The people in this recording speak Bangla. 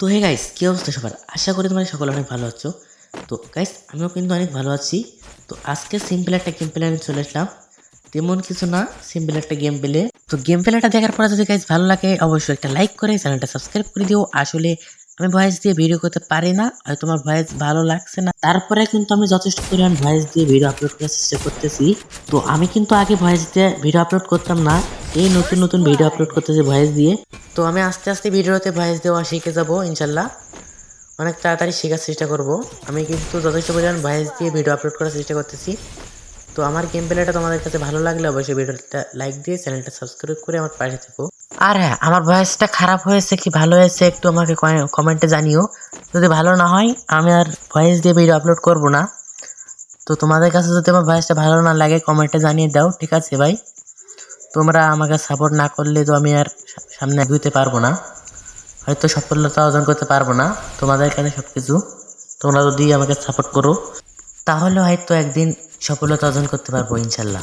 তো হে গাইস কী অবস্থা সবার? আশা করি তোমরা সকলে অনেক ভালো আছো। তো গাইস আমিও কিন্তু অনেক ভালো আছি। তো আজকে সিম্পল একটা গেম প্লে আমি চলে আসলাম। তেমন কিছু না সিম্পল একটা গেম প্লে। তো গেম প্লেটা দেখার পরে যদি গাইস ভালো লাগে, অবশ্যই একটা লাইক করে চ্যানেলটা সাবস্ক্রাইব করে দিও। আসলে আমি ভয়েস দিয়ে ভিডিও করতে পারি না, আর তোমার ভয়েস ভালো লাগছে না। তারপরে কিন্তু আমি যথেষ্ট পরিমাণ ভয়েস দিয়ে ভিডিও আপলোড করার চেষ্টা করতেছি। তো আমি কিন্তু আগে ভয়েস দিয়ে ভিডিও আপলোড করতাম না। এই নতুন নতুন ভিডিও আপলোড করতেছি ভয়েস দিয়ে। তো আমি আস্তে আস্তে ভিডিওতে ভয়েস দেওয়া শিখে যাব, ইনশাল্লাহ। অনেক তাড়াতাড়ি শেখার চেষ্টা করব। আমি কিন্তু যথেষ্ট পরিমাণ ভয়েস দিয়ে ভিডিও আপলোড করার চেষ্টা করতেছি। তো আমার গেম প্লেটা তোমাদের কাছে ভালো লাগলে অবশ্যই ভিডিওটা লাইক দিয়ে চ্যানেলটা সাবস্ক্রাইব করে আমার পাশে থেকো। আর হ্যাঁ আমার ভয়েসটা খারাপ হয়েছে কি, ভালো হয়েছে একটু আমাকে কমেন্টে জানিও। যদি ভালো না হয়, আমি আর ভয়েস দিয়ে ভিডিও আপলোড করব না। তো তোমাদের কাছে যদি আমার ভয়েসটা ভালো না লাগে কমেন্টে জানিয়ে দাও, ঠিক আছে ভাই? তোমরা আমাকে সাপোর্ট না করলে তো আমি আর সামনে এগোতে পারব না। হয়তো সফলতা অর্জন করতে পারব না। তোমাদের এখানে সব কিছু তোমরা যদি আমাকে সাপোর্ট করো, তাহলে হয়তো একদিন সফলতা অর্জন করতে পারব ইনশাল্লাহ।